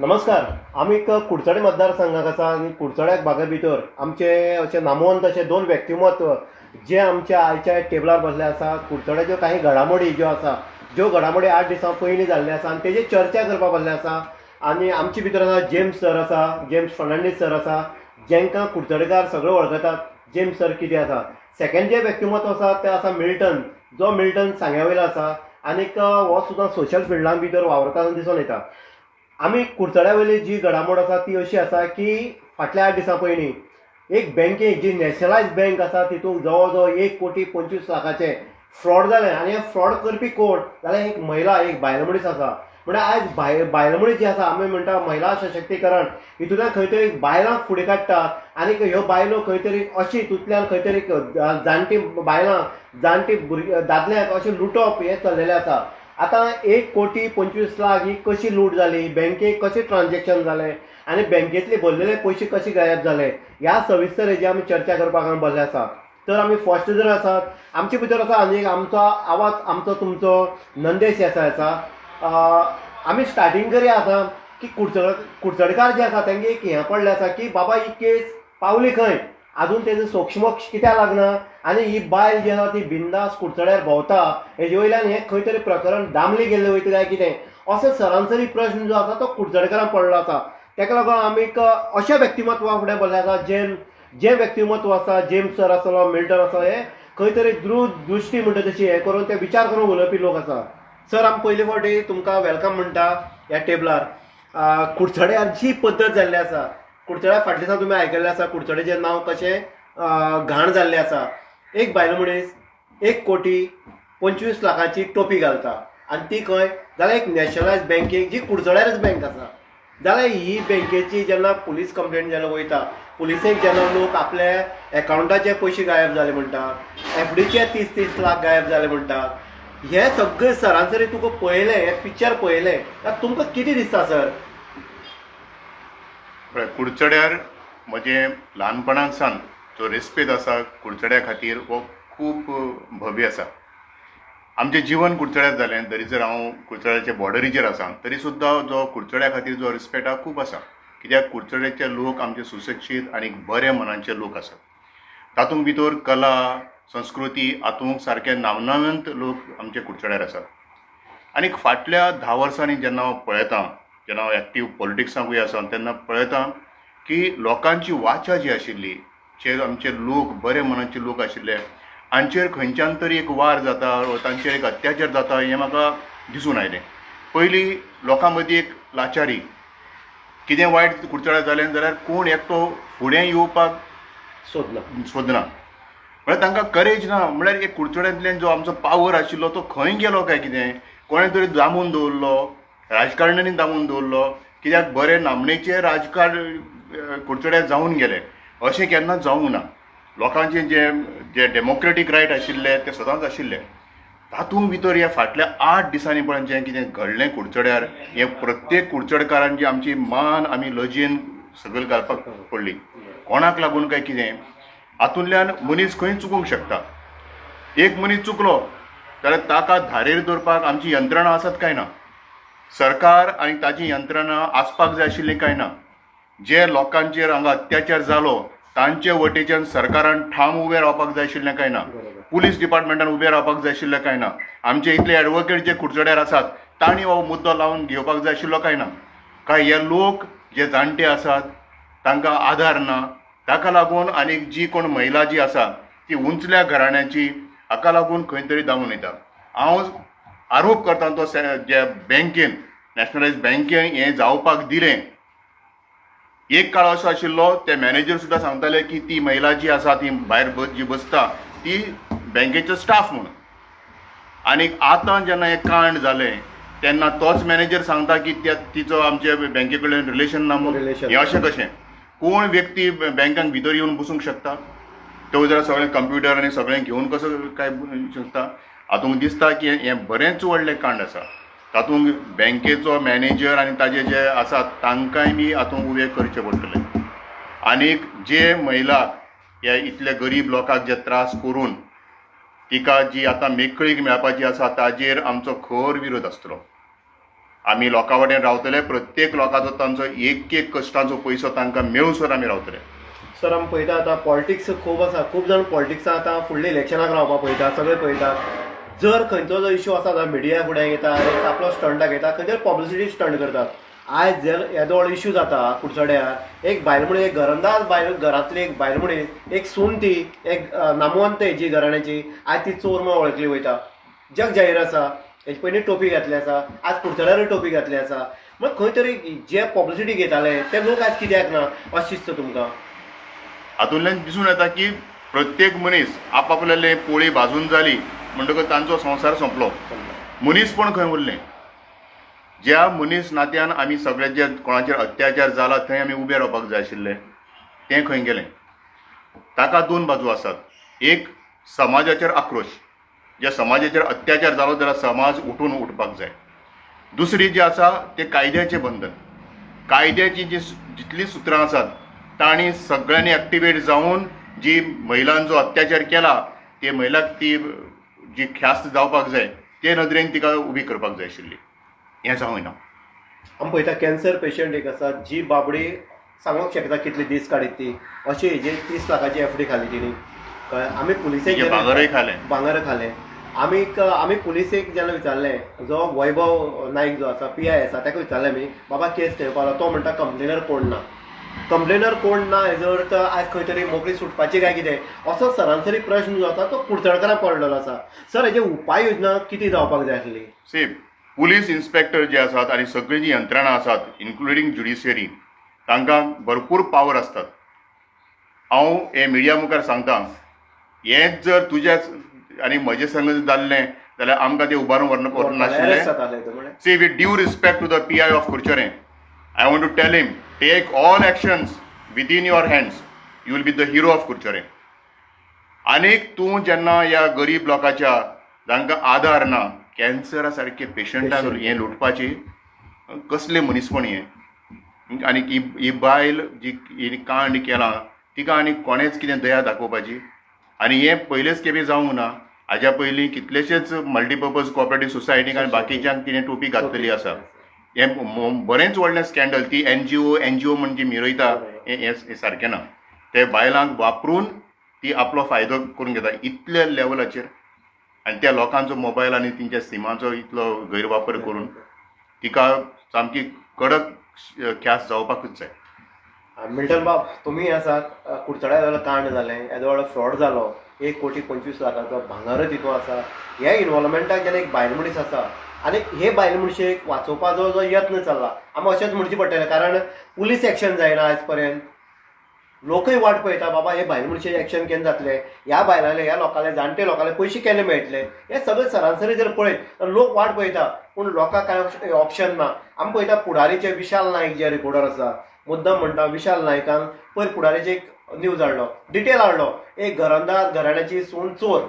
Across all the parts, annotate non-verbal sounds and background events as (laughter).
नमस्कार. आमी एक कुडचडे मतदारसंघाक आसा आनी कुडचड्याक भागा भितर आमचे अशे नामवंत अशे दोन व्यक्तिमत्व जे आमच्या आयच्या टेबलार बसले आसा कुडचड्याच्यो काही घडामोडी ज्यो आसा ज्यो घडामोडी आठ दिसां पयलीं जाल्ले आसा आनी तेजी चर्चा करपाक बसले आसा आनी आमचे भितर आसा जेम्स सर आसा जेम्स फर्नांडीस सर आसा जेंकां कुडचडेकार सगळे वळखतात जेम्स सर कितें आसा सेकेंड जे व्यक्तिमत्व आसा ते आसा मिल्टन जो मिल्टन सांग्या वयलो आसा आनीक हो सुद्दां सोशल फिल्डां भितर वावरताना दिसून येता. आमी कुडचड्या वयली जी घडामोड आसा ती अशी आसा की फाटल्या आठ दिसां पयलीं एक बँकेक जी नॅशनलायज बँक आसा तितूंत जवळ जवळ एक कोटी पंचवीस लाखाचे फ्रॉड जालें आनी हे फ्रॉड करपी कोण? जाल्यार एक महिला एक बायल मनीस आसा म्हणजे आयज बाय बायल मनीस जी आसा आमी म्हणटा महिला सशक्तीकरण. हितूंतल्यान खंय तरी बायलांक फुडें काडटा आनी ह्यो बायलो खंय तरी अशी हितूंतल्यान खंय तरी जाणटी बायलां जाणटी भुरगीं दादल्यांक अशें लुटप हें चललेलें आसा आतां एक कोटी पंचवीस लाख ही कशी लूट जाली बँकेक कशें ट्रान्झॅक्शन जालें आनी बँकेतले भरलेले पयशे कसे गायब जाले ह्या सविस्तर हेजी आमी चर्चा करपाक हांगा बसले आसा तर आमी फर्स्ट जर आसात आमचे भितर आसा आनी एक आमचो आवाज आमचो तुमचो नंदेश देसाय आसा आमी स्टार्टींग करुया आसा की कुडचड कुडचडकार जे आसा तांगे एक हें पडलें आसा की बाबा ही केस पावली खंय? आजून तेजो सोक्षमोक्ष कित्याक लागना आनी ही बायल जी आसा ती बिंदास कुडचड्यार भोंवता हेजे वयल्यान हें खंय तरी प्रकरण दामले गेल्लें वयता काय कितें असो सरासरी प्रश्न जो आसा तो कुडचडकारांक पडलो आसा तेका लागून आमी अशें अशा व्यक्तिमत्वा फुडें बसले आसा जे जे व्यक्तिमत्व आसा जेम्स सर आसलो मिल्टन आसा हे खंय तरी द्रू दृश्टी म्हणटा तशी हें करून ते विचार करून उलोवपी लोक आसा सर आमी पयले फावटी तुमकां वेलकम म्हणटा ह्या टेबलार कुडचड्यार जी पद्दत जाल्ली आसा कुडचड्या फाटल्या दिसा तुमी आयकल्लें आसा कुडचडेचें नांव कशें घाण जाल्लें आसा एक बायल मनीस एक कोटी पंचवीस लाखाची टोपी घालता. आनी ती खंय जाल्यार एक नॅशनलायज बँकेक जी कुडचड्यारच बँक आसा. जाल्यार ही बँकेची जेन्ना पुलीस कंप्लेंट जेन्ना वयता पुलिसेक जेन्ना लोक आपल्या एकावंटाचे पयशे गायब जाले म्हणटा एफ डीचे तीस तीस लाख गायब जाले म्हणटात हे सगळे सरासरी तुका पळयलें हे पिक्चर पळयलें जाल्यार तुमकां कितें दिसता सर? कुडचड्यार म्हजें ल्हानपणांत सावन जो रेस्पेद आसा कुडचड्या खातीर हो खूब भव्य आसा. आमचें जिवन कुडचड्यार जालें तरी जर हांव कुडचड्याच्या बॉर्डरीचेर आसा तरी सुद्दां जो कुडचड्या खातीर जो रिस्पेक्ट हा खूब आसा. कित्याक कुडचड्याचे लोक आमचे सुशिक्षीत आनी बरे मनाचे लोक आसात. तातूंत भितर कला संस्कृती हातूंत सारके नामनावंत लोक आमचे कुडचड्यार आसात. आनी फाटल्या धा वर्सांनी जेन्ना हांव पळयतां जेन्ना हांव एक्टीव पॉलिटिक्सांकूय आसा तेन्ना पळयतां की लोकांची वाचा जी आशिल्ली जे आमचे लोक बरे मनाचे लोक आशिल्ले हांचेर खंयच्यान तरी एक वार जाता वा तांचेर एक अत्याचार जाता हें म्हाका दिसून आयलें. पयलीं लोकां मदीं एक लाचारी. कितें वायट कुडचड्यार जालें जाल्यार कोण एकटो फुडें येवपाक सोदना. सोदना. म्हळ्यार तांकां करेज ना. म्हळ्यार एक कुडचड्यांतल्यान जो आमचो पावर आशिल्लो तो खंय गेलो काय कितें? कोणें तरी दामून दवरलो राजकारण्यांनी दामून दवरलो कित्याक बरे नामनेचे राजकारण कुडचड्यार जावन गेले. अशें केन्ना जावंक ना. लोकांचे जे जे डेमोक्रेटीक रायट आशिल्ले ते सदांच आशिल्ले. तातूंत भितर ह्या फाटल्या आठ दिसांनी पळय जें कितें घडलें कुडचड्यार हें प्रत्येक कुडचडकारांची आमची मान आमी लजेन सकयल घालपाक पडली. कोणाक लागून काय कितें? हातूंतल्यान मनीस खंय चुकूंक शकता? एक मनीस चुकलो जाल्यार ताका धारेर दवरपाक आमची यंत्रणा आसत काय ना? सरकार आनी ताची यंत्रणा आसपाक जाय आशिल्ली काय ना? जे लोकांचेर हांगा अत्याचार जालो तांचे वटेच्यान सरकारान ठाम उबें रावपाक जाय आशिल्लें काय ना? पुलीस डिपार्टमेंटान उबें रावपाक जाय आशिल्लें काय ना? आमचे इतले एडवोकेट जे कुडचड्यार आसात तांणी हो मुद्दो लावन घेवपाक जाय आशिल्लो काय ना? काय हे लोक जे जाणटे आसात तांकां आधार ना? ताका लागून आनीक जी कोण महिला जी आसा ती उंचल्या घराण्याची हाका लागून खंय तरी दामून येता. हांव आरोप करता तो जे बँकेन नॅशनलायज बँकेन हें जावपाक दिलें. एक काळ असो आशिल्लो ते मॅनेजर सुद्दां सांगताले की ती महिला जी आसा ती भायर जी बसता ती बँकेचो स्टाफ म्हणून. आनीक आतां जेन्ना हें कांड जालें तेन्ना तोच मॅनेजर सांगता की त्या तिचो आमचे बँके कडेन रिलेशन ना म्हणून. हें अशें कशें कोण व्यक्ती बँकांक भितर येवन बसूंक शकता? तो जर सगळें कंप्युटर आनी सगळें घेवन कसो काय शकता? हातूंत दिसता की हें बरेंच व्हडलें कांड आसा. तातूंत बँकेचो मॅनेजर आनी ताजे जे आसात तांकांय बी हातूंत उबे करचे पडटले. आनीक जे महिला ह्या इतल्या गरीब लोकांक जे त्रास करून तिका जी आतां मेकळीक मेळपाची आसा ताजेर आमचो खर विरोध आसतलो. आमी लोकां वाटेन रावतले प्रत्येक लोकांचो तांचो एक एक कश्टांचो पयसो तांकां मेळसर आमी रावतले. सर आमी पळयता आतां पॉलिटिक्स खूब आसा. खूब जाण पॉलिटिक्सां आतां फुडल्या इलेक्शनाक रावपाक पळयता सगळे पळयतात. जर खंयचो जो इश्यू आसा जाल्यार मिडिया फुडें येता एक आपलो स्टंट घेता खंयतरी पब्लिसिटी स्टंट करतात. आयज जर येदो व्हडलो इश्यू जाता कुडचड्यार एक बायल म्हणून एक घरंदाज बायल घरांतली एक बायल म्हणून एक सून ती एक नामवंत हेजी घराण्याची आयज ती चोर म्हणून वळखली वयता. जग जाहीर आसा हेजे पयलीं टोपी घातली आसा आज कुडचड्यारूय टोपी घातली आसा. मग खंय तरी जे पब्लिसिटी घेताले ते लोक आयज कित्याक ना अशें दिसता तुमकां? हातूंतल्यान दिसून येता की प्रत्येक मनीस आपापल्याले पोळी भाजून जाली म्हणटकच तांचो संवसार सोंपलो. मनीस पण खंय उरलें. ज्या मनीस नात्यान आमी सगळे जे कोणाचेर अत्याचार जाला थंय आमी उबे रावपाक जाय आशिल्ले. तें खंय गेलें. ताका दोन बाजू आसात. एक समाजाचेर आक्रोश. ज्या समाजाचेर अत्याचार जालो जाल्यार समाज उठून उठपाक जाय. दुसरी जी आसा ते कायद्याचें बंधन. कायद्याची जी जितली सुत्रां आसात तांणी सगळ्यांनी एक्टिवेट जावन जी महिलांचो अत्याचार केला ते महिलाक ती जी ख्यास्त जावपाक जाय ते नदरेन तिका उबी करपाक जाय आशिल्ली. हें जावंक ना आमी पळयता कॅन्सर पेशंट एक आसा जी बाबडी सांगूंक शकता कितले दीस काडीत ती. अशी हेजेर तीस लाखाची एफ डी खाली तिणी. कळ्ळें? आमी पुलिसेक म्हणजे भांगरय खालें. भांगर खालें. आमी आमी पुलिसेक जेन्ना विचारलें जो वैभव नायक जो आसा पी आय आसा ताका विचारलें आमी बाबा केस थंय पावला तो म्हणटा कंप्लेनर कोण ना. कंप्लेनर कोण ना हेजो अर्थ आयज खंय तरी मोकळी सुटपाची काय कितें असो सरासरी प्रश्न जो आसा तो कुडचडकारांक पडलेलो आसा सर हेजे उपाय योजना कितें जावपाक जाय आसली सी पुलीस इन्स्पेक्टर जे आसात आनी सगळी जी यंत्रणा आसात इन्क्लुडींग ज्युडिशियरी तांकां भरपूर पावर आसतात हांव हे मिडिया मुखार सांगता हेंच जर तुज्या आनी म्हजे संगत जाल्लें जाल्यार आमकां तें उबारून व्हरन व्हरन नाशिल्लें म्हळ्यार See, with due respect to the PI of Kurchare, I want to tell him, take all actions within your hands. You will be the hero of Kurchare. आनीक तूं जेन्ना ह्या गरीब लोकांच्या जांकां आधार ना कॅन्सरा सारके पेशंटांक. हें लुटपाची कसले मनीसपण हें आनी ही ही बायल जी ही कांड केलां तिका आनी कोणेच कितें दया दाखोवपाची आनी हें पयलेच खेपे जावंक ना हाज्या पयलीं कितलेशेच मल्टीपर्पज कॉपरेटीव सोसायटीक आनी बाकीच्यांक तिणें टोपी घातलेली आसा हें बरेंच व्हडलें स्कॅन्डल ती N G O N G ओ म्हणजे मिरयता हें सारकें ना. ते बायलांक वापरून ती आपलो फायदो करून घेता इतल्या लेवलाचेर आनी त्या लोकांचो मोबायल आनी तेंच्या सिमाचो इतलो गैरवापर करून तिका सामकी कडक ख्यास जावपाकूच जाय. मिल्टन बाब तुम्ही आसात कुडचड्या जाल्यार कांड जालें येदो व्हडलो फ्रॉड जालो एक कोटी पंचवीस लाखाचो भांगर तितून आसा. ह्या इन्वॉल्वमेंटाक जेन्ना एक बायल मनीस आसा आनी हे बायल मनशेक वाचोवपाचो जो यत्न चल्ला. आमी अशेंच म्हणचें पडटलें कारण पुलीस एक्शन जायना आयज पर्यंत लोकय वाट पळयता बाबा हे बायल मनशेचें एक्शन केन्ना जातलें. ह्या बायलाले ह्या लोकांले जाणटे लोकांले पयशे केन्ना मेळटले हे सगळें सरासरी जर पळयत लोक वाट पळयता पूण लोकांक कांय ऑप्शन ना? आमी पळयता पुढारीचे विशाल नायक जे रिपोर्टर आसा मुद्दम म्हणटा विशाल नायकान पयर पुढारीचे एक न्यूज हाडलो डिटेल हाडलो एक घरंदाज घराण्याची सून चोर.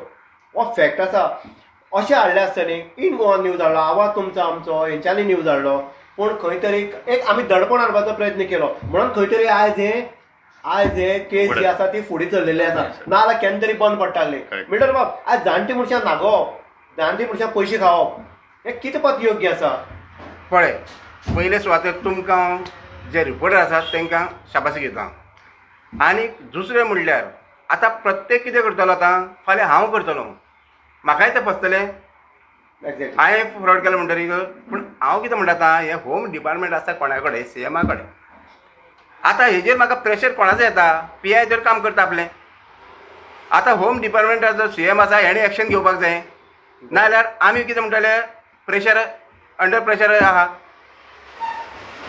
हो फॅक्ट आसा अशें हाडले आसतनी इन गोवन न्यूज हाडलो आवाज तुमचो आमचो हेंच्यांनी न्यूज हाडलो. पूण खंय तरी एक आमी दडपण हाडपाचो प्रयत्न केलो. म्हणून खंय तरी आयज हे आयज हे केस जी आसा ती फुडें चल्लेली आसा. नाजाल्यार केन्ना तरी बंद पडटाली. मिटर बाब आयज जाणटी मनशां नागोवप जाणटी मनशां पयशे खावप. हें कितें पत योग्य आसा? पळय पयले सुवातेर तुमकां जे रिपोर्टर आसात तांकां शाबासी घेता. आनी दुसरें म्हणल्यार आतां प्रत्येक कितें करतलो आतां? फाल्यां हांव करतलो. म्हाकाय तें पसतलें एक्झॅक्टली हांवें फ्रॉड केलो म्हणटरीक पूण हांव कितें म्हणटा आतां हें होम डिपार्टमेंट आसा कोणा कडेन सी एमा कडेन आतां हेजेर म्हाका प्रेशर कोणाचो येता? पी आय जर काम करता आपलें. आतां होम डिपार्टमेंटाचो जर सी एम आसा हेणें एक्शन घेवपाक जाय. नाजाल्यार आमी कितें म्हणटले? प्रेशर अंडर प्रेशर आहा.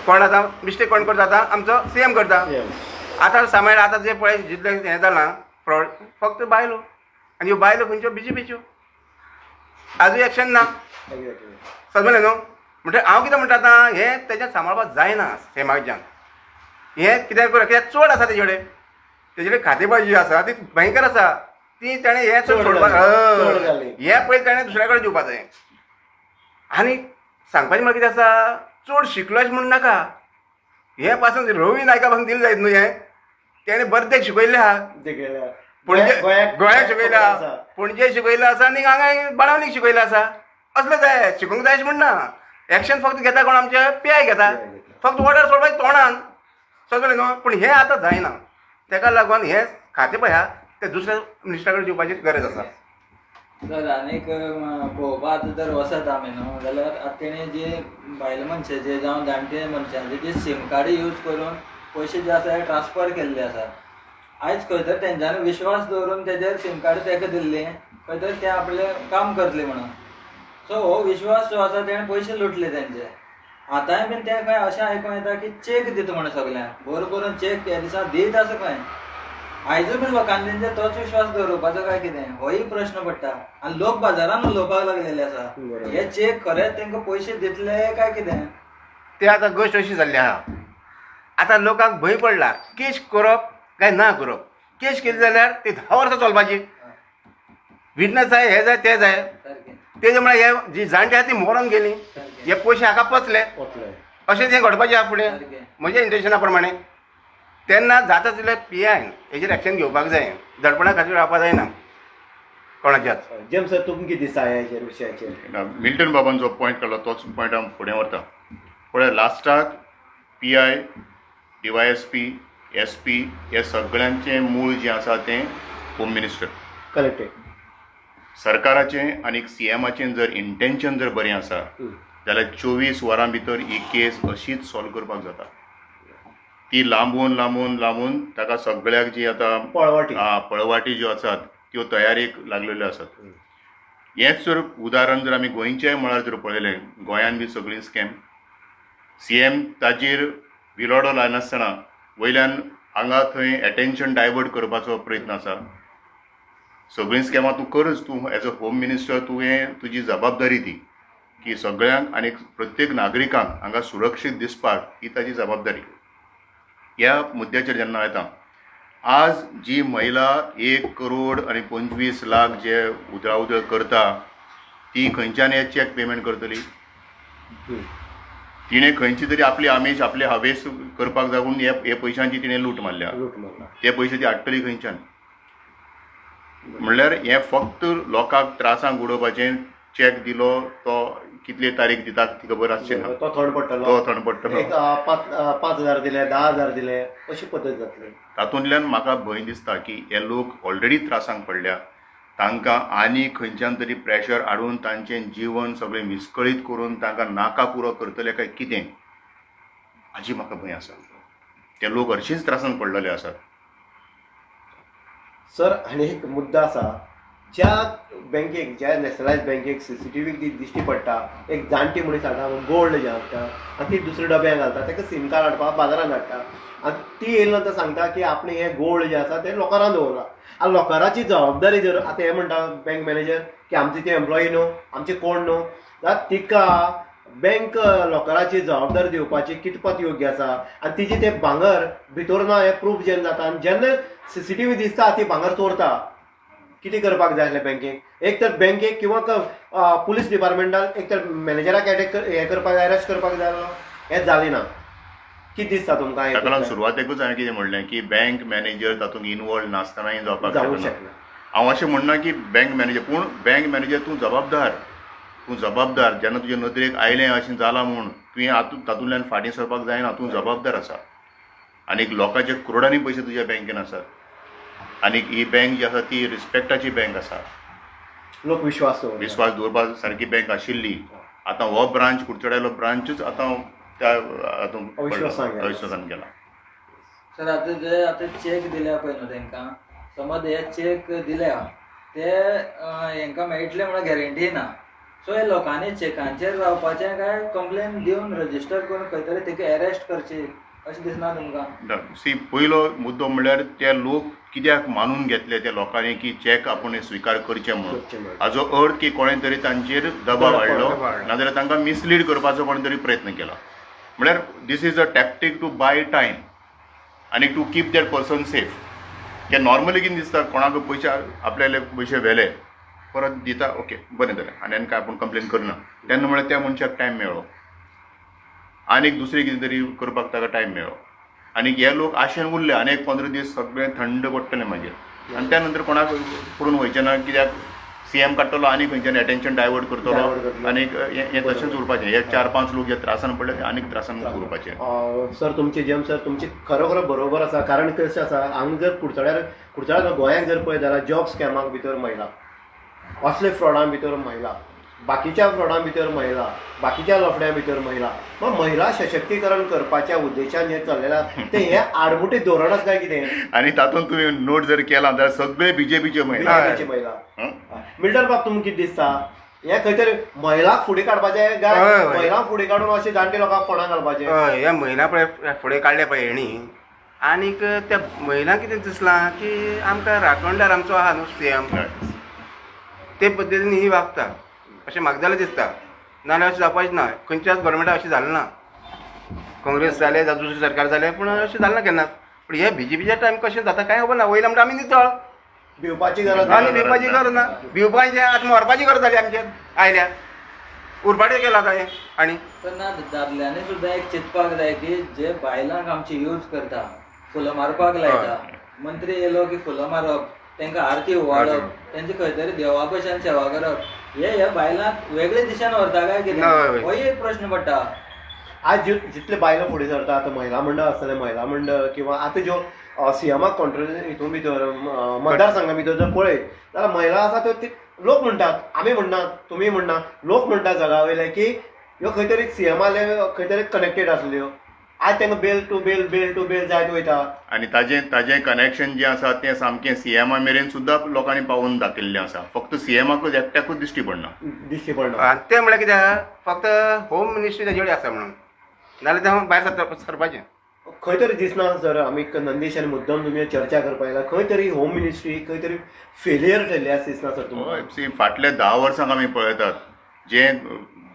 कोण आतां मिस्टेक कोण करता? आतां आमचो सी एम करता. आतां सामायण आतां जे पळय जितलें हें जालां फ्रॉड फक्त बायलो. आनी ह्यो बायलो खंयच्यो? बी जे आजूय एक्शन ना समजलें न्हू म्हणजे हांव कितें म्हणटा आतां हें तेजें सांबाळपाक जायना सेमाच्यान हें कितें कर कित्याक चड आसा तेजे कडेन तेजे कडेन खातेबाजी जी आसा ती भयंकर आसा ती ताणें हें चड सोडपाक. हें पयलीं ताणें दुसऱ्या कडेन दिवपाक जाय आनी सांगपाचें म्हळ्यार कितें आसा चड शिकलो अशें म्हण नाका. हें पासून रवी नायका पासून दिलें जायत न्हू हें तेणें बरें तें शिकयल्लें आहा पणजे गोंयाक गोंयाक शिकयला आसा. पणजे शिकयला आसा आनी हांगा बाणावलीक शिकयला आसा असलें जाय शिकूंक जाय अशें म्हणना एक्शन फक्त घेता कोण आमचे? पी आय घेता. फक्त ऑर्डर सोडपाची तोंडान. सगळें न्हू पूण हें आतां जायना तेका लागून हें खातें पळय हा तें दुसऱ्या मिनिस्टरा कडेन दिवपाची गरज आसा सर आनीक अं, पळोवपा आतां जर वसत आमी न्हू जाल्यार आतां तेणी जे बायल मनशाचे जावं जाणटे मनशांचे जे सीम कार्ड यूज करून पयशे जे आसा ते ट्रान्सफर केल्ले आसा आयज खंय तर तेंच्यांनी विश्वास दवरून तेजेर सीम कार्ड तेका दिल्ले खंय तर ते आपलें काम करतले म्हणून. सो हो विश्वास जो आसा तेणें पयशे लुटले तेंचे. आतांय बीन ते खंय अशें आयकूं येता की चेक दिता म्हणून सगल्यांक भर करून चेक ह्या दिसा दीत आसा खंय. आयजूय बीन लोकांनी तेंचेर तोच विश्वास दवरपाचो काय कितें? होय प्रश्न पडटा. आनी लोक बाजारान उलोवपाक लागलेले आसा. हे चेक खरेंच तांकां पयशे दितले काय कितें? ते आतां गोश्ट अशी जाल्ली आहा. आतां लोकांक भंय पडला. केश करप काय ना करप केश केली जाल्यार ती धा वर्सां चलपाची विटनस जाय हे जाय ते जाय तेजे म्हळ्यार हे जी जाणटी आहा ती मोरोन गेली. हे पयशे हाका पचले. अशें तें घडपाचें आहा फुडें. म्हज्या इंटेन्शना प्रमाणे तेन्ना जाता तितले पी आयन हेजेर एक्शन घेवपाक जाय. धडपणा खातीर रावपाक जायना कोणाच्याच जेम्स सर तुमकां कितें दिसता ह्या विशयाचेर मिल्टन बाबान जो पॉयंट काडलो तोच पॉयंट हांव फुडें व्हरता पळय लास्टाक P I D Y S P S P हे सगळ्यांचें मूळ जें आसा तें होम मिनिस्टर करेक्ट सरकाराचें आनी सी एमाचें जर इंटेन्शन जर बरें आसा जाल्यार चोवीस वरां भितर ही केस अशीच सॉल्व करपाक जाता. ती लांबून लांबून लांबून ताका सगळ्याक जी आतां पळवाटी. आ, पळवाटी ज्यो आसात त्यो तयारेक लागलेल्यो आसात. हेंच जर उदाहरण जर आमी गोंयच्याय मळार जर पळयलें गोंयान बी सगळी स्कॅम सी एम ताजेर विलोडो लायनासतना वयल्यान हांगा थंय एटेन्शन डायवर्ट करपाचो प्रयत्न आसा. सगळीं स्कॅमां तूं करच तूं एज अ होम मिनिस्टर तुवें तुजी जबाबदारी दी की सगळ्यांक आनी प्रत्येक नागरिकांक हांगा सुरक्षीत दिसपाक ही ताजी जबाबदारी. ह्या मुद्द्याचेर जेन्ना येता आज जी महिला एक करोड आनी पंचवीस लाख जे उदळाउदळ करता ती खंयच्यान हे चॅक पेमेंट करतली? तिणें खंयची तरी आपली आमीश आपले हावेस करपाक जावून हे पयशांची तिणें लूट मारल्या. लूट मारला. ते पयशे ती हाडटली खंयच्यान? म्हणल्यार हे फक्त लोकांक त्रासांक उडोवपाचें चॅक दिलो तो कितले तारीख दितात ती खबर आसची ना. तो थंड पडटलो. तो थंड पडटलो. पांच हजार दिले धा हजार दिले अशी पद्दत जातली. तातूंतल्यान म्हाका भंय दिसता की हे लोक ऑलरेडी त्रासांक पडल्या. तांकां आनी खंयच्यान तरी प्रेशर हाडून तांचें जीवन सगळें विस्कळीत करून तांकां नाका पुरो करतले काय कितें? हाची म्हाका भंय आसा. ते लोक हरशींच त्रासान पडलेले आसात. सर आनी एक मुद्दा आसा. ज्या बँकेक ज्या नॅशनलायज बँकेक सीसीटीव्ही दिश्टी पडटा एक जाणटी मनीस हाडटा गोल्ड जें हाडटा आनी ती दुसऱ्या डब्यान घालता ताका सीम कार्ड हाडपाक बाजारान हाडटा. आनी ती येयली नंतर सांगता की आपणें हें गोल्ड जें आसा तें लॉकरान दवरलां. आनी लॉकराची जबाबदारी जर आतां हें म्हणटा बँक मॅनेजर की आमचे ते एम्प्लॉई न्हू आमचे कोण न्हू जाल्यार तिका बँक लॉकराची जबाबदारी दिवपाची कितपत योग्य आसा आनी तिची तें भांगर भितर ना हें प्रूफ जेन्ना जाता आनी जेन्ना सीसीटीव्ही दिसता ती भांगर चोरता. कितें करपाक जाय आसलें बँकेक एक तर बँकेक किंवा पुलीस डिपार्टमेंटान एक तर मॅनेजराक एटेक हें करपाक अरेस्ट करपाक जाय. हें जालें ना. कितें दिसता तुमकां ताका लागून? सुरवातेकूच हांवें कितें म्हणलें की बँक मॅनेजर तातूंत इनवॉल्व नासतनाय जावपाक जावूं शकना. हांव अशें म्हणना की बँक मॅनेजर पूण बँक मॅनेजर तूं जबाबदार. तूं जबाबदार. जेन्ना तुज्या नदरेक आयलें अशें जालां म्हूण तुवें हातूंत तातूंतल्यान फाटीं सरपाक जायना तूं जबाबदार आसा. आनीक लोकांचे करोडांनी पयशे तुज्या बँकेन आसात. आनीक ही बँक जी आसा ती रिस्पेक्टाची बँक आसा लोक विश्वास दवरता. विस्वास दवरपाक सारकी बँक आशिल्ली आतां हो ब्रांच कुडचड्यालो ब्रांचूच आतां त्या हातूंत अविश्वासान गेला. सर आतां जे आतां चेक दिल्या पळय न्हू तांकां समज हे चेक दिल्या ते हेंकां मेळटले म्हणून गॅरंटी ना. सो हे लोकांनी चेकांचेर रावपाचें काय कंप्लेन दिवन रजिस्टर करून खंय तरी तेका अरेस्ट करची अशें दिसना तुमकां सी पयलो मुद्दो म्हणल्यार ते लोक कित्याक मानून घेतले त्या लोकांनी की चॅक आपूण स्विकार करचे म्हणून. हाजो अर्थ की कोणें तरी तांचेर दबाव हाडलो. नाजाल्यार तांकां मिसलीड करपाचो कोणे तरी प्रयत्न केला. म्हळ्यार this is a tactic to buy time आनी to keep that person safe हे नॉर्मली कितें दिसता? कोणाक पयशे आपल्याले पयशे व्हेले परत दिता ओके बरें जालें. आनी आनी काय आपूण कंप्लेन करना तेन्ना म्हळ्यार त्या मनशाक टायम मेळ्ळो आनीक दुसरें कितें तरी करपाक ताका टायम मेळ्ळो आनीक हे लोक आशेन उरले आनी एक पंदरा दीस सगळें थंड पडटलें मागीर आनी त्या नंतर कोणाक पडून वयचें ना कित्याक सीएम काडटलो आनी खंयच्यान अटेन्शन डायवर्ट करतलो. आनी हे तशेंच उरपाचें हे चार पांच लोक जे त्रासान पडले ते आनीक त्रासान उरपाचे सर तुमचे जेम सर तुमचे खरोखर बरोबर आसा कारण कशें आसा हांगा जर कुडचड्यार कुडचड्यार गोंयांत जर पळयत जाल्यार जॉब स्कॅमाक भितर महिला असले फ्रॉडां भितर महिला. बाकीच्या फ्रॉडां भितर महिला बाकीच्या लफड्यां भितर महिला. मग महिला सशक्तीकरण करपाच्या उद्देशान हे चल्लेलें आसा ते हे आडमुठी धोरण आसा काय कितें आनी तातूंत तुमी नोट जर केला जाल्यार सगळे बीजेपीचे महिला BJP महिला? मिल्टन बाब तुमकां कितें दिसता? हे खंय तरी महिलाक फुडें काडपाचें काय हय. महिलांक फुडें काडून अशें जाणटे लोकांक फोंडां घालपाचें हय ह्या महिला पळय फुडें काडले पळय हेणी आनीक त्या महिलांक कितें दिसलां की आमकां राखणदार आमचो आहा न्हू सीएम हय. ते पद्दतीन ही वागता अशें म्हाका जाल्यार दिसता. नाल्यार अशें जावपाचें ना. खंयच्याच गोवोरमेंटाक अशें जालें ना. काँग्रेस जालें जावं दुसरें सरकार जालें पूण अशें जालें ना केन्नाच. पूण हे बीजेपीच्या टायम कशें जाता कांय खबर ना? वयले म्हणटा आमी नितळ. भिवपाची गरज आनी ना. भिवपाची गरज ना. भिवपाचें आतां मरपाची गरज जाली आमचेर आयल्या. उरपाटें केला काय आनी पण ना दादल्यांनी सुद्दां एक चिंतपाक जाय की जे बायलांक आमची यूज करता फुलां मारपाक लायता मंत्री येयलो की फुलां मारप तांकां आरती ओवाळप तेंची खंय तरी देवा भशेन सेवा करप हे ह्या बायलांक वेगळे दिशेन व्हरता काय कितें हय. हो एक प्रश्न पडटा. आज जि जितले बायलो फुडें सरता आतां महिला मंडळ आसतलें महिला मंडळ किंवा आतां ज्यो सीएमाक कंट्रोल हितून भितर अं, मतदारसंघा भितर जर पळयत जाल्यार महिला आसा त्यो ती लोक म्हणटात आमी म्हणनात तुमी म्हणना लोक म्हणटात जगा वयले की ह्यो खंय तरी सीएमाले खंय तरी कनेक्टेड आसल्यो आज तांकां bell to bell bell to bell जायत वयता. आनी ताजें ताजें कनेक्शन जें आसा तें सामकें सीएमा मेरेन सुद्दां लोकांनी पावोवन दाखयल्लें आसा फक्त सीएमाकूच एकट्याकूच दिश्टी पडना. दिश्टी पडना. तें म्हळ्यार कितें फक्त होम मिनिस्ट्री तेजे कडेन आसा म्हणून. नाल्यार तें भायर सरता सरपाचें. खंय तरी दिसना सर आमी नंदीश आनी मुद्दम तुमी चर्चा करपाक येयला खंय तरी होम मिनिस्ट्री खंय तरी फेलियर ठरली आसा दिसना सर तुमकां सी फाटल्या धा वर्सांक आमी पळयतात. जे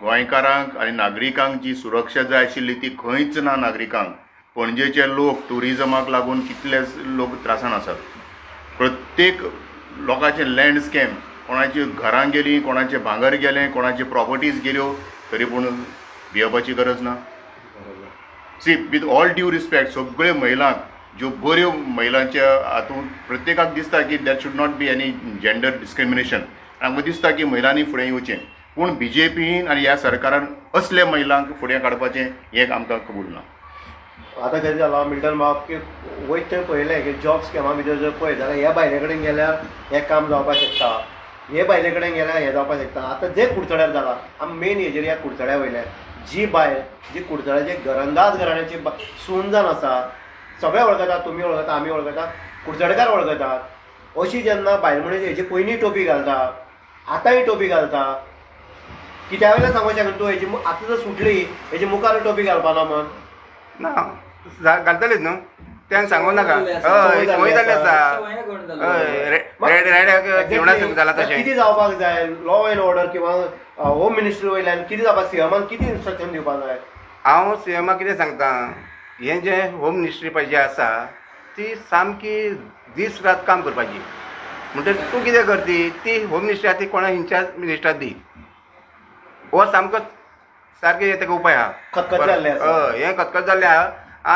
गोंयकारांक आनी नागरिकांक जी सुरक्षा जाय आशिल्ली ती खंयच ना नागरिकांक. पणजेचे लोक ट्युरिजमाक लागून कितले लोक त्रासान आसात. प्रत्येक लोकांचे लँडस्केप कोणाची घरां गेलीं कोणाचें भांगर गेलें कोणाची प्रॉपर्टीज गेल्यो तरी पूण भियेवपाची गरज ना. See with all due respect सगळ्यो महिलांक ज्यो बऱ्यो महिलांच्या हातूंत प्रत्येकाक दिसता की that should not be any gender discrimination आमकां दिसता की महिलांनी फुडें येवचें. पूण बी जे पीन आनी ह्या सरकारान असले महिलांक फुडें काडपाचें हें आमकां कबूल ना. आतां कितें जालां मिल्टन बाब की वयत थंय पळयलें की जॉब स्कॅमा भितर जर पळयत जाल्यार ह्या बायले कडेन गेल्यार हें काम जावपाक शकता. हे बायले कडेन गेल्यार हें जावपाक शकता. आतां जे कुडचड्यार जालां आमी मेन हेजेर ह्या कुडचड्या वयल्या जी बायल जी कुडचड्याचे घरंदाज घराण्याची सून जावन आसा सगळे वळखतात तुमी वळखता आमी वळखतात कुडचडेकार वळखतात अशी जेन्ना बायल मनीस हेजी पयलीं टोपी घालता आतांय टोपी घालता कित्या वयल्यान सांगूंक शकना तूं हेजी मु- आतां जर सुटली हेजी मुखार टोपी घालपाना म्हण ना जा- घालतलीच न्हू तें सांगूं नाका. हय आसा. सवय जाल्ली आसा. हय रे- रेड रेड जेवणा सुख जाला तशें कितें जावपाक जाय? लॉ एंड ऑर्डर किंवा होम मिनिस्ट्री वयल्यान कितें जावपाक सीएमान कितें इन्स्ट्रक्शन दिवपाक जाय हांव सीएमाक कितें सांगता? हें जें होम मिनिस्ट्री पळय जी आसा ती सामकी दीस रात काम करपाची. म्हणटकीर तूं कितें करती? ती होम मिनिस्ट्री आहा ती कोणा इन्चार्ज मिनिस्टर दी हो सामको सारकें तेका उपाय आहा खतखत जाल्लें आसा. हय हें खतखत जाल्लें आहा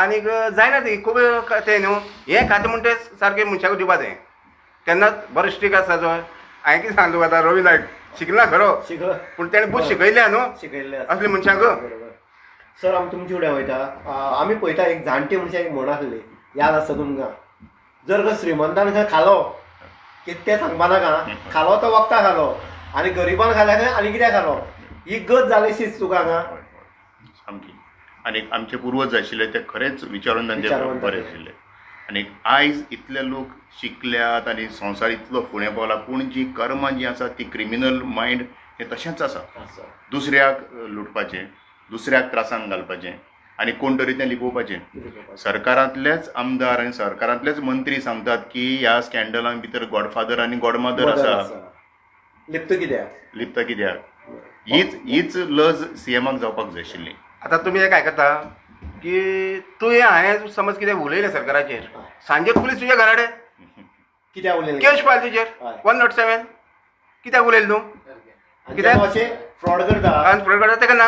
आनीक जायना ती खूब तें न्हू हें खातें म्हणटा तें सारकें मनशाक दिवपा जाय तेन्नाच बरो स्ट्रीक आसा जो हांवें कितें सांगलो आतां रवी नायक शिकला खरो? शिकलं. पूण तेणें खूब शिकयल्या न्हू शिकयल्लें आसा. असले मनशांक बरोबर. सर आमी तुमचे फुडें वयता आमी पळयता एक जाणटी मनशाक एक म्हण आसली याद आसता तुमकां जर श्रीमंतान खंय खालो कितें तें सांगपा नाका खालो तो वखदां खालो. आनी गरिबान खाल्या खंय आनी कित्याक खालो. ही गत जालीशीच तुका हांगा सामकी आनी आमचे पुर्वज आशिल्ले ते खरेंच विचारून तांचे विचारवंत बरे आशिल्ले. आशिल्ले आनी आयज इतले लोक शिकल्यात आनी संवसार इतलो फुडें पावला. पूण जी कर्मां जी आसा ती क्रिमिनल मायंड हें तशेंच आसा आसा. दुसऱ्याक लुटपाचें दुसऱ्याक त्रासान घालपाचें आनी कोण तरी तें लिपोवपाचें सरकारांतलेच आमदार आनी सरकारांतलेच मंत्री सांगतात की ह्या स्कॅन्डलां भितर गॉडफादर आनी गॉडमदर बदल आसा आसा. लिप्त कित्याक लिपता कित्याक हीच हीच लज सीएमाक जावपाक जाय आशिल्ली. आतां तुमी एक आयकता की तूं हें हांवें समज कितें उलयलें सरकाराचेर. सांजे पुलीस तुज्या घरा कडेन कित्याक उलयलें? केस फायल तुजेर. वन नॉट सेवन कित्याक उलयलें तूं? कित्याक? अशें फ्रॉड करता आनी फुडें करता तेका ना.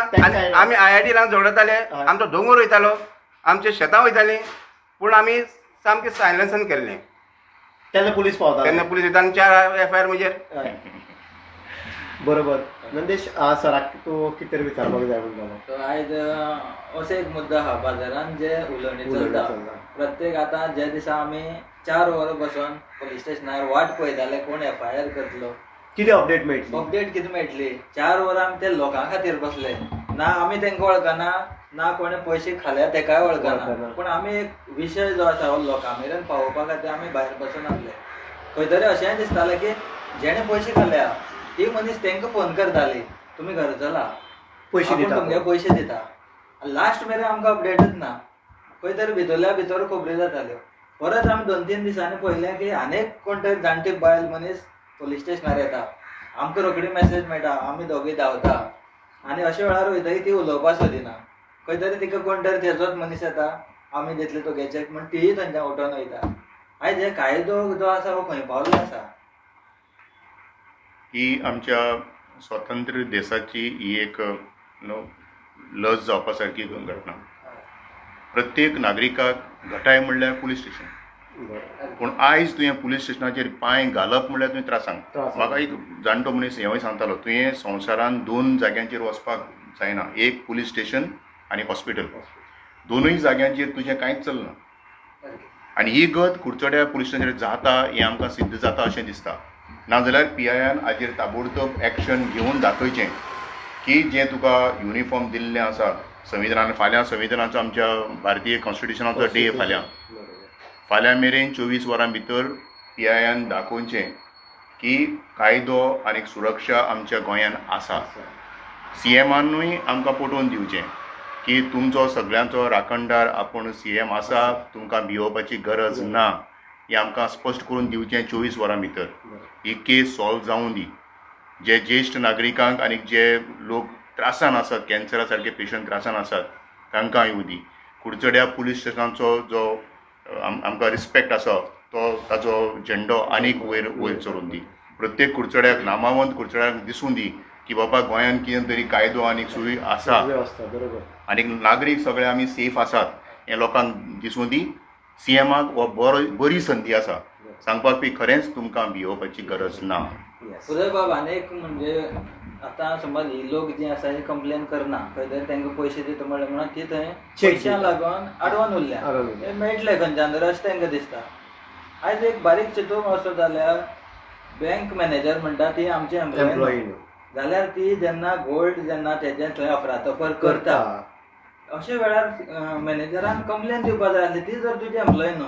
आमी आय आय टी लावन जोडताले. हय. आमचो दोंगर वयतालो आमचे शेतां वयतालीं पूण आमी सामकें सायलन्सान केल्लें. तेन्ना पुलीस पावता तेन्ना पुलीस येता आनी चार एफ आय आर म्हजेर बरोबर. नंदेश आ, सराक तूं कितें विचारपाक जाय म्हणटालो तो आयज अ, असो एक मुद्दो आहा बाजारान जे उलोवणी चलता. प्रत्येक आतां ज्या दिसा आमी चार वरां बसून पुलीस स्टेशनार वाट पळयताले कोण एफ आय आर करतलो? कितें अपडेट मेळटली अपडेट कितें मेळटली चार वरां आमी ते लोकां खातीर बसले. ना आमी तांकां वळखना ना कोणे पयशे खाल्या तेकाय वळखना. वळखना पूण आमी एक विशय जो आसा हो लोकां मेरेन पावोवपा खातीर आमी भायर बसून आसले खंय तरी अशेंय दिसतालें की जेणे पयशे खाल्ल्या ती मनीस तांकां फोन करताली तुमी घर चला. पयशे दिता तुमगे पयशे दिता. लास्ट मेरेन आमकां अपडेटच ना. खंय तरी भितरल्या भितर खबरी जाताल्यो परत आमी दोन तीन दिसांनी पळयलें की आनीक कोण तरी जाणटी बायल मनीस पुलीस स्टेशनार येता. आमकां रोखडी मेसेज मेळटा. आमी दोगी धांवता. आनी अशा वेळार वयतकीर ती उलोवपा सोदिना खंय तरी तिका कोण तरी तेजोच मनीस येता आमी दितले तुगे चॅक म्हण तीय थंयच्यान उठोन वयता आयज हे कायदो जो आसा हो खंय पावल्लो आसा ही आमच्या स्वतंत्र देशाची ही एक नो लज जावपा सारकी घटना प्रत्येक नागरिकाक घटाय म्हणल्यार पुलीस स्टेशन. पूण आयज तुवें पुलीस स्टेशनाचेर पांय घालप म्हणल्यार तुवें त्रासांक त्रासांक. म्हाका एक जाणटो मनीस हेंवूय सांगतालो तुवें संवसारान दोन जाग्यांचेर वचपाक जायना एक पुलीस स्टेशन आनी हॉस्पिटल. दोनूय जाग्यांचेर तुजें कांयच चलना. आनी ही गत कुडचड्या पुलीस स्टेशनाचेर जाता हें आमकां सिद्ध जाता अशें दिसता. नाजाल्यार पी आय आन हाजेर ताबडतोब एक्शन घेवन दाखयचें की जें तुका युनिफॉर्म दिल्लें आसा संविधानान फाल्यां संविधानाचो आमच्या भारतीय कॉन्स्टिट्युशनाचो डे फाल्यां. फाल्यां मेरेन चोवीस वरां भितर पी आय आन दाखोवचें की कायदो आनी सुरक्षा आमच्या गोंयांत आसा. सी एमानूय आमकां पटोवन दिवचें की तुमचो सगळ्यांचो राखणदार आपूण सी एम आसा तुमकां भिवपाची गरज ना. हें आमकां स्पश्ट करून दिवचें चोवीस वरां भितर. ही केस सॉल्व जावूं दी. जे ज्येश्ठ नागरिकांक आनी जे लोक त्रासान आसात कॅन्सरा सारके पेशंट त्रासान आसात तांकां येवं दी. कुडचड्या पुलीस स्टेशनाचो जो आमकां रिस्पेक्ट आसा तो ताचो झेंडो आनीक वयर वयर चडोवन दी. प्रत्येक कुडचड्याक नामावंत कुडचड्याक दिसून दी की बाबा गोंयांत कितें तरी कायदो आनी सुवी आसा. आनी नागरीक सगळे आमी सेफ आसात हें लोकांक दिसून दी. सी एमाक हो बरो बरी संदी आसा. सांगपाक बी खरेंच तुमकां भिवपाची गरज ना. उदय बाब आनीक म्हणजे आतां समज ही लोक जी आसा ही कंप्लेन करना. खंय तरी तांकां पयशे दिता म्हणलें म्हणून ती थंय पयशां. लागून आडवोन उरल्या. ते मेळटले खंयच्यान तरी अशें तांकां दिसता. आयज एक बारीक चितूंक वचत जाल्यार बँक मॅनेजर म्हणटा ती आमची एम्प्लॉय एम्प्लॉई जाल्यार ती जेन्ना गोल्ड जेन्ना तेजे थंय अफरातफर करता. अशा वेळार मॅनेजरान कंप्लेन दिवपा जाय आसली ती जर तुजी एम्प्लॉय न्हू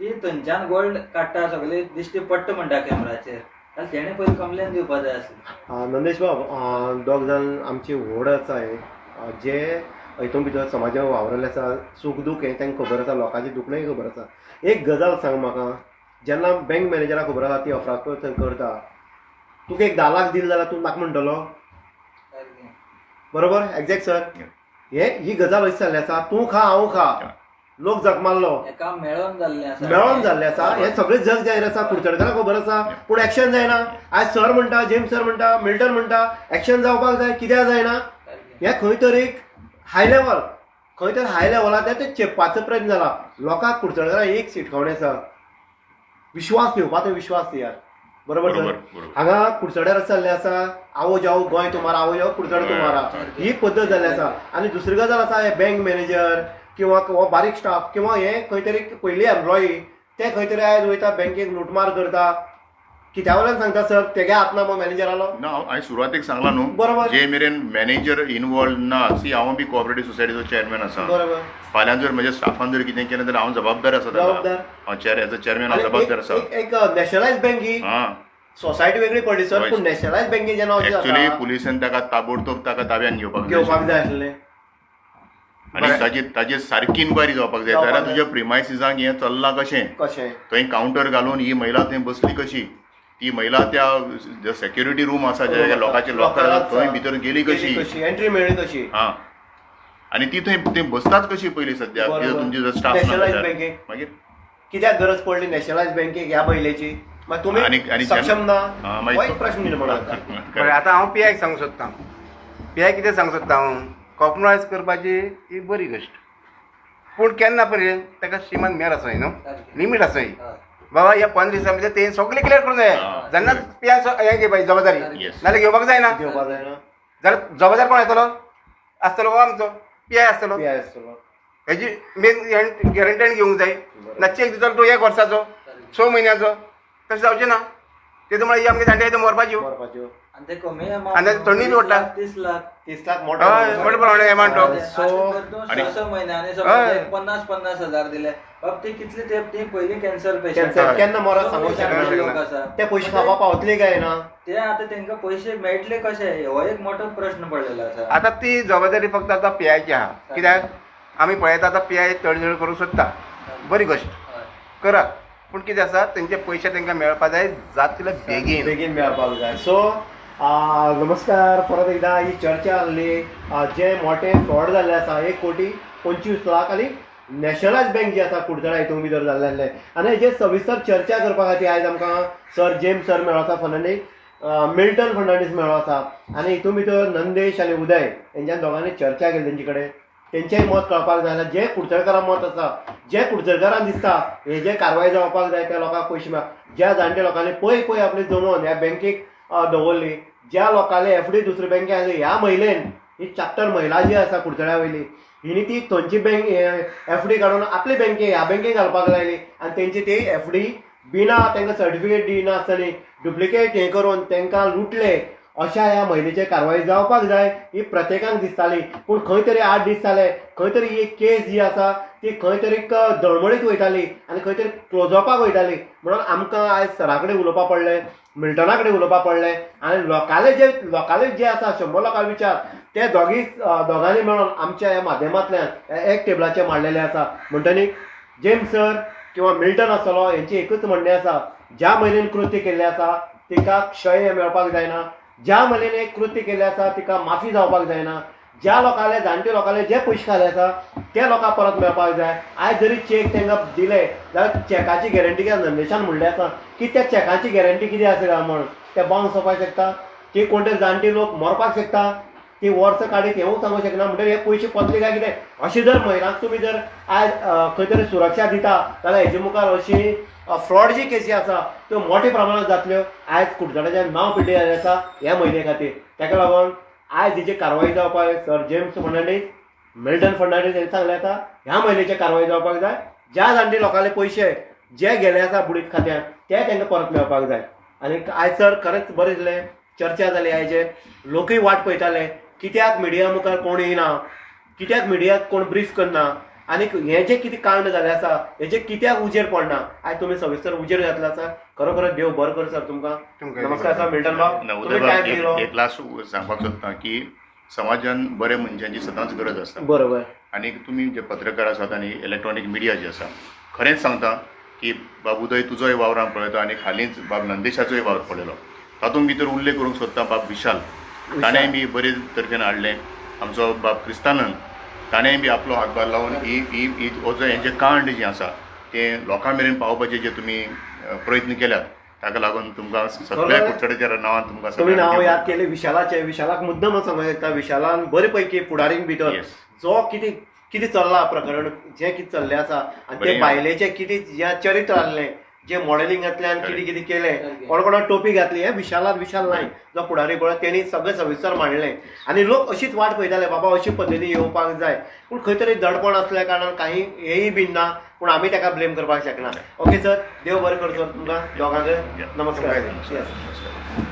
ती थंयच्यान गोल्ड काडटा सगळे दिश्टी पडटा म्हणटा कॅमेराचेर. जाल्यार तेणे पयलीं कंप्लेन दिवपा जाय आसली. नंदेश बाब दोग जाण आमचे व्हड आसा जे हितून भितर समाजान वावरले आसा सूख दूख हें तांकां खबर आसा लोकांची दुखणय खबर आसा. एक गजाल सांग म्हाका जेन्ना बँक मॅनेजराक खबर आसा ती अफरातफर थंय करता तुका एक धा लाख दिले जाल्यार तूं नाका म्हणटलो? बरोबर? एक्झॅक्ट सर हे ही गजाल अशी जाल्ली आसा तूं खा हांव खा. लोक जगमारलो एका मेळोन जाल्लें आसा मेळोन जाल्लें आसा हे सगळें जग जाहीर आसा कुडचडकारांक खबर आसा पूण एक्शन जायना. आज सर म्हणटा जेम्स सर म्हणटा मिल्टन म्हणटा एक्शन जावपाक जाय कित्याक जायना? हे खंय तरी हाय लेवल खंय तरी हाय लेवलार ते चेपपाचो प्रयत्न जाला. लोकांक कुडचडकारांक एक सिटकावणी आसा विश्वास ठेवपाचो विश्वास दियात बरोबर सर. हांगा कुडचड्यार चल्ले आसा आवो जावो गोंय तुमारा आवो जावो कुडचड तुमारा ही पद्दत जाल्ली आसा आनी दुसरी गजाल आसा हे बँक मॅनेजर किंवा हो बारीक स्टाफ किंवा हे खंय तरी पयली एम्प्लॉई ते खंय तरी आयज वयता बँकेक लुटमार करता. कित्या वयल्यान सांगता सर तेगे हात ना मग मॅनेजर आलो ना हांवें सुरवातेक सांगला न्हू बरोबर. जे मेरेन मॅनेजर इनवॉल्व ना सी हांव बी कोऑपरेटीव सोसायटीचो चेअरमॅन आसा बरोबर फाल्यां जर म्हज्या स्टाफान जर कितें केलें जाल्यार हांव जबाबदार आसा. जबाबदार. हांव चेअर एज अ चेअरमॅन हांव जबाबदार आसा एक- नॅशनलायज बँक ही सोसायटी वेगळी पडली सर. पूण नॅशनलायज बँकेन जेन्ना एक्चुली जाता पुलिसांन ताका ताबडतोब ताका ताब्यान घेवपाक घेवपाक जाय आसलें आनी. ताजे ताजे सारकी इन्क्वायरी जावपाक जाय जाल्यार जाय. तुज्या प्रिमायसिसांक हें चल्लां कशें कशें थंय कावंटर घालून ही महिला थंय बसली कशी ती महिला त्या सेक्युरिटी रूम आसा जे लोकांचे लॉकर थंय भितर गेली कशी? कशी? एंट्री मेळ्ळी कशी हा. आणि ती थंय थंय बसताच कशी पयली बरोबर. कितें तुमची जर स्टाफ. मागीर कित्याक गरज पडली नॅशनलायज बँकेक ह्या बैलेची? आनी- आनी सक्षम ना? प्रश्न निर्माण जाता आतां? (laughs) हांव पी आयक सांगूंक सोदतां पी आय कितें सांगूंक सोदता हांव कॉम्प्रोमायज करपाची ही बरी गोश्ट पूण केन्ना पर्यंत ताका श्रीमान मेर आसय न्हू लिमीट आसय बाबा ह्या पंदरा दिसां भितर ते सगळें क्लियर करूंक जाय हा. जेन्ना पिया हें घे पाहिजे जबाबदारी. Yes. नाल्यार घेवपाक जायना घेवपा जायना जाल्यार जबाबदार कोण येतलो आसतलो हो आमचो. पियाय आसतलो पी आय आसतलो हेजी मेन गॅरंटेन घेवंक जाय. ना चॅक दितलो तो एक वर्साचो स म्हयन्याचो तशें जावचें ना. तेतून म्हळ्यार ही. आमगे जाणटे मरपाच्यो आणि ते कमी आणि त्यात थंडी बी पडटा. तीस लाख. तीस लाख हय मोठा मोठे प्रमाणे अमावंट आणि सो- आणि- हय. एक पन्नास पन्नास हजार दिले. बाब ते कितले ते ती पयलीं कॅन्सर पेशंट कॅन्सर केन्ना मरा सांगूंक शकना लोक आसा ते पयशे खावपा पावतले काय ना? ते आता तांकां पयशे मेळटले कशे हो एक मोठो प्रश्न पडलेलो आसा आतां ती जबाबदारी फक्त आतां पियायची आहा. कित्याक आमी पळयता आतां पियाय तडजोड करूंक सोदता बरी गोश्ट हय. करा. पूण कितें आसा तेंचे पयशे तांकां मेळपा जाय जात तितले बेगीन. बेगीन मेळपाक जाय सो नमस्कार. परत एकदा ही चर्चा आसली जे मोठे. फ्रॉड जाल्ले आसा एक कोटी पंचवीस लाख आनी नॅशनलायज बँक जी आसा कुडचडा हितून भितर जाल्ले आनी हेजेर सविस्तर चर्चा करपा खातीर आयज आमकां सर जेम्स सर मेळो आसा फर्नांडीस मिल्टन फर्नांडीस मेळो आसा आनी हितून भितर नंदेश आनी उदय हेंच्या दोगांनी चर्चा केली तेंचे कडेन तेंचेंय मत कळपाक जाय जाल्यार जे कुडचडकारां मत आसा जे कुडचडकारांक दिसता हे जे कारवाय जावपाक जाय त्या लोकांक पयशे मेळ. ज्या जाणटे लोकांनी पय पय आपली जमोवन ह्या बँकेक दवरली ज्या लोकांनी एफ डी दुसरे बँके आसली ह्या महिलेन ही चाप्टर महिला जी आसा कुडचड्या वयली हिणी ती थंयची बँक एफ डी काडून आपली बँके ह्या बँकेक घालपाक लायली आनी तेंची ती एफ डी बिना तांकां सर्टिफिकेट दिनासतनी डुप्लिकेट हें करून तांकां लुटले. अशा ह्या महिलेचेर कारवाई जावपाक जाय ही प्रत्येकाक दिसताली. पूण खंय तरी आठ दीस जाले खंय तरी ही केस जी आसा ती खंय तरी दळमळीत वयताली आनी खंय तरी क्लोजअपाक वयताली. म्हणून आमकां आयज सरा कडेन उलोवपा पडलें मिल्टना कडेन उलोवपा पडलें आनी लोकाले जे लोकाले जे आसा शंबर लोकांक विचार ते दोगी दोगांनी मेळोन आमच्या ह्या माध्यमांतल्यान एक टेबलाचेर मांडलेले आसा म्हणटनी जेम्स सर किंवा मिल्टन आसतलो हेंचें एकूच म्हणणें आसा ज्या महिलेन कृत्य केल्लें आसा तिका क्षय मेळपाक जायना. ज्या महिलेन एक कृत्य केल्लें आसा तिका माफी जावपाक जायना. ज्या लोकांले जाणटे लोकांले जे पयशे खाले आसा ते लोकांक परत मेळपाक जाय. आयज जरी चेक तांकां दिले जाल्यार चॅकाची गॅरंटी कित्याक नंदेशान म्हणलें आसा की त्या चॅकाची गॅरंटी कितें आसा काय म्हण ते बावन्स जावपाक शकता? की कोण तरी जाणटे लोक मरपाक शकता? ती वर्स काडीत हेंवूय सांगूंक शकना म्हणटगीर हे पयशे पतले काय कितें? अशें जर महिलांक तुमी जर आयज खंय तरी सुरक्षा दिता जाल्यार हेजे मुखार अशी फ्रॉड जी केसी आसा त्यो मोठ्या प्रमाणांत जातल्यो. आयज कुडचड्याचें नांव पिड्डें जाल्लें आसा ह्या म्हयने खातीर ताका लागून आयज हेची कारवाई जावपाक जाय. Sir James Fernandes Milton Fernandes हेंनी सांगलें आसा ह्या महिलेचेर कारवाई जावपाक जाय. ज्या जाणटी लोकांले पयशे जे गेले आसा बुडीत खात्यान ते तांकां परत मेळपाक जाय. आनी आयज सर खरेंच बरें दिसलें चर्चा जाली आयजे लोकूय वाट पळयताले कित्याक मिडिया मुखार कोण येना कित्याक मिडियाक कोण ब्रीफ करना? आनी हें जें कितें कांड जालें आसा हेजें कित्याक उजेड पडना? आयज तुमी सविस्तर उजेड घातलो आसा. खरोखरच देव बरो कर सर तुमकां. नमस्कार सर मिल्टन तुमी दिलो एक- लास्ट सांगपाक सोदता की समाजान बरे मनशांची सदांच गरज आसता बरोबर. आणि तुम्ही जे पत्रकार आसात आणि इलेक्ट्रॉनीक मिडिया जे आसा खरेंच सांगता की बाब उदय तुजोय वावरान पळयता आणि हालींच बाब नंदेशाचोय वावर पळयलो तातूंत भितर उल्लेख करूंक सोदता बाब विशाल. ताणेंय बी बरे तरेन हाडलें आमचो बाब क्रिस्तानंद ताणेंय बी आपलो हातभार लावन ही ही ही हो जो हें जें कांड जें आसा तें लोकां मेरेन पावोवपाचे जे तुमी प्रयत्न केल्यात ताका लागून तुमकां सगळ्या. कुडचड्याच्या नांवान तुमकां तुम्ही नाव याद केले विशालाचे विशालाक मुद्दम सांगूंक शकता विशालान बरे पैकी फुडारीक भितर. जो कितें कितें चल्ला प्रकरण जें कितें चल्लें आसा आनी ते. बायलेचें कितें जें चरित्र आहलें जे मॉडेलिंगांतल्यान कितें कितें केलें कोण कोणाक टोपी घातली हें विशालात विशाल नायक जो फुडारी पळय तेणी सगळें सविस्तर मांडलें. आनी लोक अशीच वाट पळयताले बाबा अशी पद्दतीन येवपाक जाय. पूण खंय तरी दडपण आसल्या कारणान काही हेय बीन ना पूण आमी ताका ब्लेम करपाक शकना ओके सर देव बरें करचो तुमकां दोगांक नमस्कार.